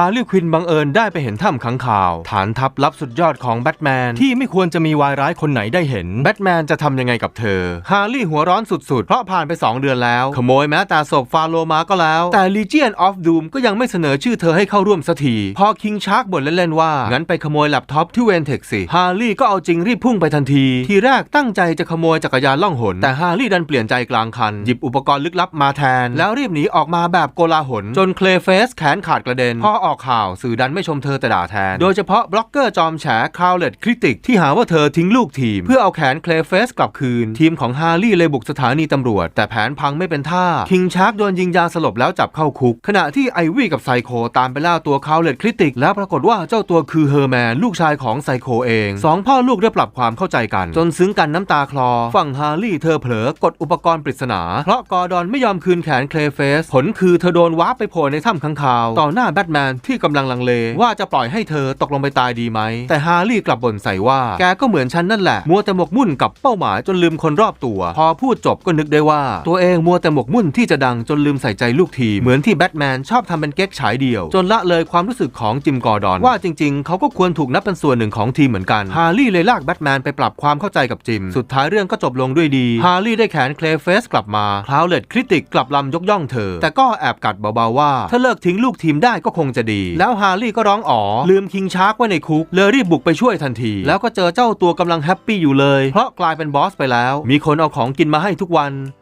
ฮาร์ลีควินบังเอิญได้ไปเห็นถ้ำขังข่าว ฐานทัพลับสุดยอดของแบทแมนที่ไม่ควรจะมีวายร้ายคนไหนได้เห็น แบทแมนจะทำยังไงกับเธอ ฮาร์ลีหัวร้อนสุดๆ เพราะผ่านไป 2 เดือนแล้ว ขโมยแม้แต่ศพฟาโลมาก็แล้ว แต่ Legion of Doom ก็ยังไม่เสนอชื่อเธอให้เข้าร่วมสักทีพอคิงชาร์กบ่นเล่นๆว่า งั้นไปขโมยแล็ปท็อปที่เวนเทคสิฮาร์ลีก็เอาจริงรีบพุ่งไปทันที ทีแรกตั้งใจจะขโมยจักรยานล่องหน แต่ฮาร์ลีดันเปลี่ยนใจกลางคันหยิบอุปกรณ์ลึกลับมาแทน แล้วรีบหนีออกมาแบบโกลาหลจนเคลเฟสแขนขาดกระเด็นพอออกข่าวสื่อดันไม่ชมเธอแต่ด่าแทน โดยเฉพาะบล็อกเกอร์จอมแฉคาวเลตคริติกที่หาว่าเธอทิ้งลูกทีม เพื่อเอาแขนเคลเฟสกลับคืน ทีมของฮาร์ลี่เลยบุกสถานีตำรวจ แต่แผนพังไม่เป็นท่าคิงชาร์กโดนยิงยาสลบแล้วจับเข้าคุก ขณะที่ไอวี่กับไซโคตามไปล่าตัวคาวเลตคริติก แล้วปรากฏว่าเจ้าตัวคือเฮอร์แมนลูกชายของไซโคเองสองพ่อลูกได้ปรับความเข้าใจกัน จนซึ้งกันน้ำตาคลอ ฝั่งฮาร์ลี่เธอเผลอกดอุปกรณ์ปริศนา เพราะกอร์ดอนไม่ยอมคืนแขนเคลเฟสผลคือเธอโดนวาร์ปไปโผล่ในถ้ำข้างคาว ต่อหน้าแบทแมนที่กำลังลังเล ว่าจะปล่อยให้เธอตกลงไปตายดีไหม แต่ฮาร์ลี่กลับบ่นใส่ว่าแกก็เหมือนฉันนั่นแหละ มัวแต่หมกมุ่นกับเป้าหมายจนลืมคนรอบตัว พอพูดจบก็นึกได้ว่า ตัวเองมัวแต่หมกมุ่นที่จะดังจนลืมใส่ใจลูกทีมเหมือนที่แบทแมนชอบทำเป็นเก๊กฉายเดียว จนละเลยความรู้สึกของจิมกอร์ดอนว่าจริง ๆ เขาก็ควรถูกนับเป็นส่วนหนึ่งของทีมเหมือนกันฮาร์ลี่เลยลากแบทแมนไปปรับความเข้าใจกับจิม สุดท้ายเรื่องก็จบลงด้วยดีฮาร์ลี่ได้แขนเคลเฟสกลับมาคลาวเลตคริติกกลับลำยกย่องเธอ แต่ก็แอบกัดเบาๆว่าถ้าเลิกทิ้งลูกทีมได้ก็คงจะดี แล้วฮาร์ลีก็ร้องอ๋อ ลืมคิงชาร์กไว้ในคุกเลยรีบบุกไปช่วยทันที แล้วก็เจอเจ้าตัวกำลังแฮปปี้อยู่เลย เพราะกลายเป็นบอสไปแล้ว มีคนเอาของกินมาให้ทุกวัน